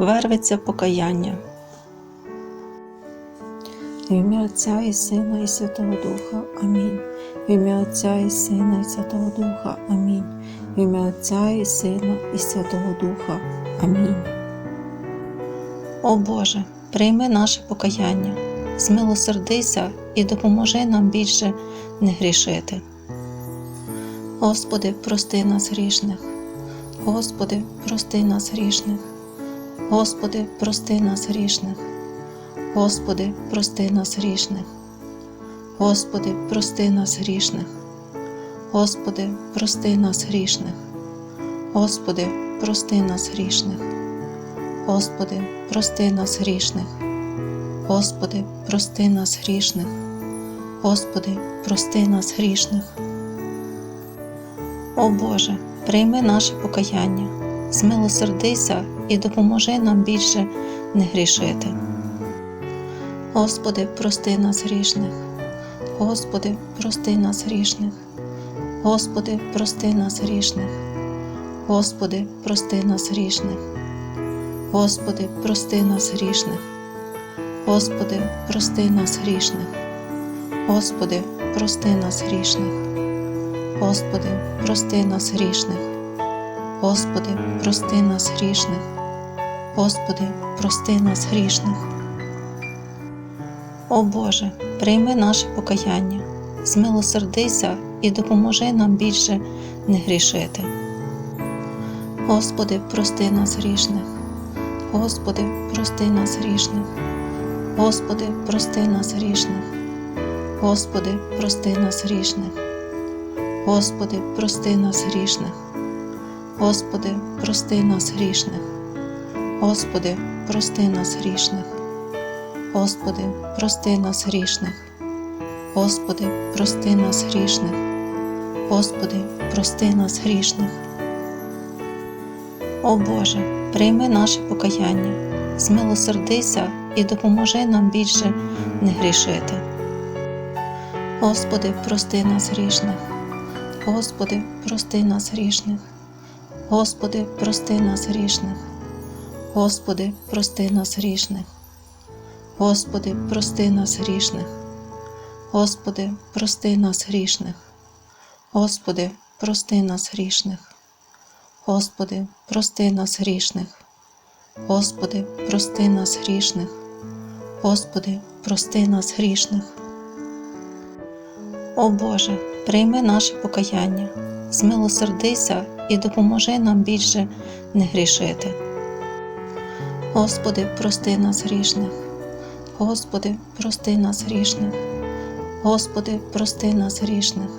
верветься покаяння. В ім'я Отця і Сина, і Святого Духа. Амінь. В ім'я Отця і Сина, і Святого Духа. Амінь. В ім'я Отця і Сина, і Святого Духа. Амінь. О Боже, прийми наше покаяння, змилосердися і допоможи нам більше не грішити. Господи, прости нас грішних. Господи, прости нас грішних. Господи, прости нас грішних, Господи, прости нас грішних, Господи, прости нас грішних, Господи, прости нас грішних, Господи, прости нас грішних, Господи, прости нас грішних, Господи, прости нас грішних, Господи, прости нас грішних. О Боже, прийми наше покаяння змилосердися і допоможи нам більше не грішити. Господи, прости нас грішних, Господи, прости нас грішних, Господи, прости нас грішних, Господи, прости нас грішних, Господи, прости нас грішних, Господи, прости нас грішних, Господи, прости нас грішних, Господи, прости нас грішних. Господи, прости нас грішних. Господи, прости нас грішних. О Боже, прийми наше покаяння, змилосердися і допоможи нам більше не грішити. Господи, прости нас грішних. Господи, прости нас грішних. Господи, прости нас грішних. Господи, прости нас грішних. Господи, прости нас грішних. Господи, прости нас грішних. Господи, прости нас грішних. Господи, прости нас грішних. Господи, прости нас грішних. Господи, прости нас грішних. О Боже, прийми наше покаяння, змилосердися і допоможи нам більше не грішити. Господи, прости нас грішних. Господи, прости нас грішних. Господи, прости нас грішних, Господи, прости нас грішних, Господи, прости нас грішних, Господи, прости нас грішних, Господи, прости нас грішних, Господи, прости нас грішних, Господи, прости нас грішних, Господи, прости нас грішних. О Боже, прийми наше покаяння, змилосердися і допоможи нам більше не грішити. Господи, прости нас грішних. Господи, прости нас грішних. Господи, прости нас грішних.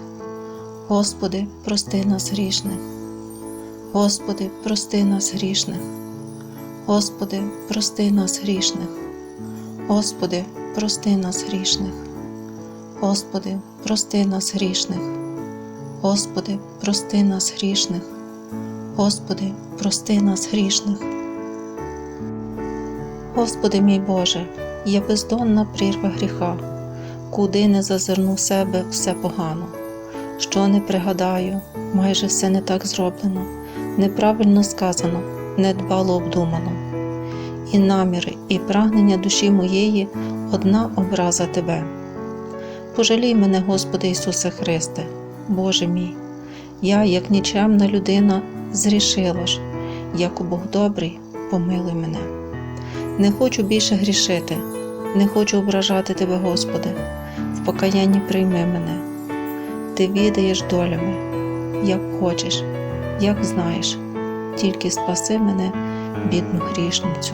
Господи, прости нас грішних. Господи, прости нас грішних. Господи, прости нас грішних. Господи, прости нас грішних. Господи, прости нас грішних. Господи, прости нас грішних. Господи, прости нас грішних. Господи мій Боже, я бездонна прірва гріха, куди не зазирну себе все погано, що не пригадаю, майже все не так зроблено, неправильно сказано, недбало обдумано. І наміри, і прагнення душі моєї одна образа Тебе. Пожалій мене, Господи Ісусе Христе, Боже мій, я, як нічемна людина, зрішила ж, як Бог добрий, помилуй мене. Не хочу більше грішити, не хочу ображати Тебе, Господи, в покаянні прийми мене. Ти відаєш долями, як хочеш, як знаєш, тільки спаси мене, бідну грішницю.